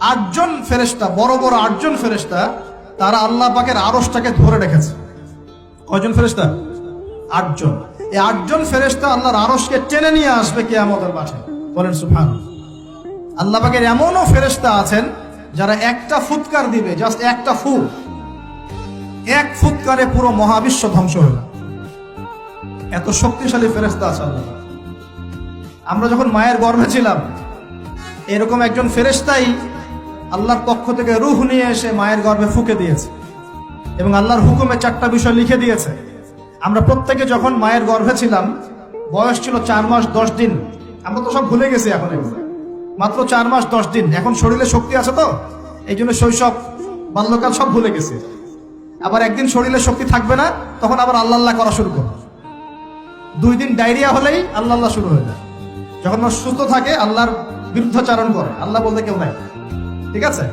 আটজন ফেরেস্তা বড় বড় আটজন ফেরেস্তা তারা আল্লাহ পাকের আরসটাকে ধরে রেখেছে। কয়জন ফেরেস্তা আটজন। এই আটজন ফেরেস্তা আল্লাহর আরসকে টেনে নিয়ে আসবে কে আমাদের মাঠে। বলেন সুফান আল্লাহ পাকের এমনও ফেরেস্তা আছেন, যারা একটা ফুৎকার দিবে, জাস্ট একটা ফু। এক ফুৎকারে পুরো মহাবিশ্ব ধ্বংস হয়ে। এত শক্তিশালী ফেরেস্তা আছে আল্লাহ আমরা যখন মায়ের গর্ভে ছিলাম, এরকম একজন ফেরেস্তাই আল্লাহর পক্ষ থেকে রুহ নিয়ে এসে মায়ের গর্ভে ফুকে দিয়েছে এবং আল্লাহর হুকুমে চারটা বিষয় লিখে দিয়েছে। আমরা প্রত্যেকে যখন মায়ের গর্ভে ছিলাম, বয়স ছিল চার মাস দশ দিন। আমরা তো সব ভুলে গেছি এখন মাত্র চার মাস দশ দিন। এখন শরীরে শক্তি আছে তো? এই জন্য শৈশব, বাল্যকাল সব ভুলে গেছি। আবার একদিন শরীরে শক্তি থাকবে না, তখন আবার আল্লাহ করা শুরু করবে। দুই দিন ডায়রিয়া হলেই আল্লাহ শুরু হয়ে যায়। যখন সুস্থ থাকে, আল্লাহর বিরুদ্ধাচারণ করে। আল্লাহ বলতে কেউ নাই। ঠিক আছে?